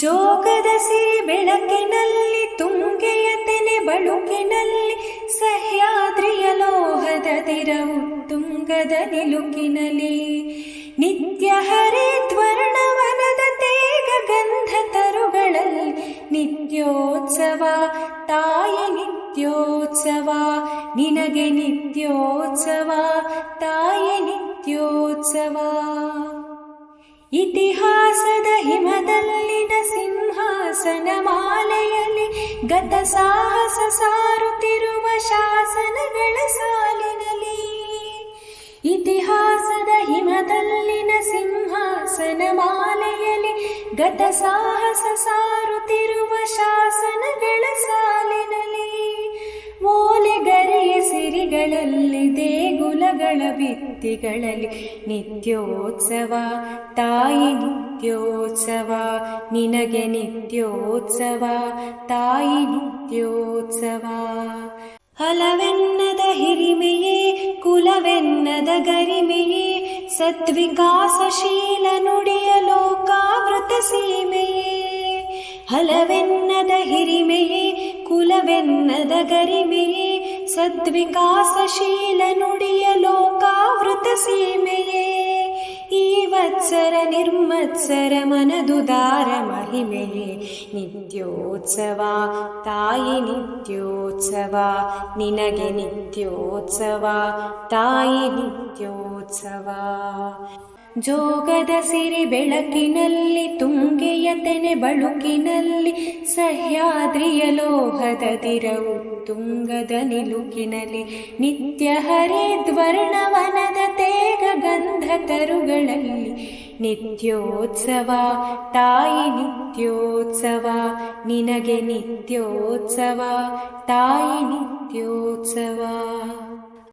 ಜೋಗದ ಸಿರಿ ಬೆಳಕಿನಲ್ಲಿ ತುಂಗೆಯ ತೆನೆ ಬಳುಕಿನಲ್ಲಿ ಸಹ್ಯಾದ್ರಿಯ ಲೋಹದ ದಿರವು ತುಂಗದ ನಿಲುಕಿನಲ್ಲಿ ನಿತ್ಯ ಹರಿದ್ವರ್ಣವನದ ತೇಗ ಗಂಧ ತರುಗಳಲ್ಲಿ ನಿತ್ಯೋತ್ಸವ ತಾಯಿ ನಿತ್ಯೋತ್ಸವ ನಿನಗೆ ನಿತ್ಯೋತ್ಸವ ತಾಯಿ ನಿತ್ಯೋತ್ಸವ ಇತಿಹಾಸದ ಹಿಮದಲ್ಲಿನ ಸಿಂಹಾಸನ ಮಾಲೆಯಲ್ಲಿ ಗತ ಸಾಹಸ ಸಾರುತ್ತಿರುವ ಶಾಸನಗಳ ಸಾಲಿನಲ್ಲಿ. ಇತಿಹಾಸದ ಹಿಮದಲ್ಲಿನ ಸಿಂಹಾಸನ ಮಾಲೆಯಲ್ಲಿ ಗತ ಸಾಹಸ ಸಾರುತ್ತಿರುವ ಶಾಸನಗಳ ಸಾಲಿನಲ್ಲಿ. ಓಲೆಗರೆಯ ಸಿರಿಗಳಲ್ಲಿ ದೇಗುಲಗಳ ಭಿತ್ತಿಗಳಲ್ಲಿ ನಿತ್ಯೋತ್ಸವ, ತಾಯಿ ನಿತ್ಯೋತ್ಸವ, ನಿನಗೆ ನಿತ್ಯೋತ್ಸವ, ತಾಯಿ ನಿತ್ಯೋತ್ಸವ. ಹಲವೆನ್ನದ ಹಿರಿಮೆಯೇ, ಕುಲವೆನ್ನದ ಗರಿಮೆಯೇ, ಸದ್ವಿಕಾಸಶೀಲ ನುಡಿಯ ಲೋಕಾವೃತ ಸೀಮೆಯೇ. ಹಲವೆನ್ನದ ಹಿರಿಮೆಯೇ, ಕುಲವೆನ್ನದ ಗರಿಮೆಯೇ सद्वकासशील नुडियलोका ನಿರ್ಮತ್ಸರ ಮನದುದಾರ ಮಹಿಮೆಯೇ ನಿತ್ಯೋತ್ಸವ ತಾಯಿ ನಿತ್ಯೋತ್ಸವ ನಿನಗೆ ನಿತ್ಯೋತ್ಸವ ತಾಯಿ ನಿತ್ಯೋತ್ಸವ ಜೋಗದ ಸಿರಿ ಬೆಳಕಿನಲ್ಲಿ, ತುಂಗೆಯ ತೆನೆ ಬಳುಕಿನಲ್ಲಿ, ಸಹ್ಯಾದ್ರಿಯ ಲೋಹದ ದಿರವು ತುಂಗದ ನಿಲುಕಿನಲ್ಲಿ, ನಿತ್ಯ ಹರಿದ್ವರ್ಣವನದ ತೇಗ ಗಂಧ ತರುಗಳಲ್ಲಿ ನಿತ್ಯೋತ್ಸವ ತಾಯಿ ನಿತ್ಯೋತ್ಸವ ನಿನಗೆ ನಿತ್ಯೋತ್ಸವ ತಾಯಿ ನಿತ್ಯೋತ್ಸವ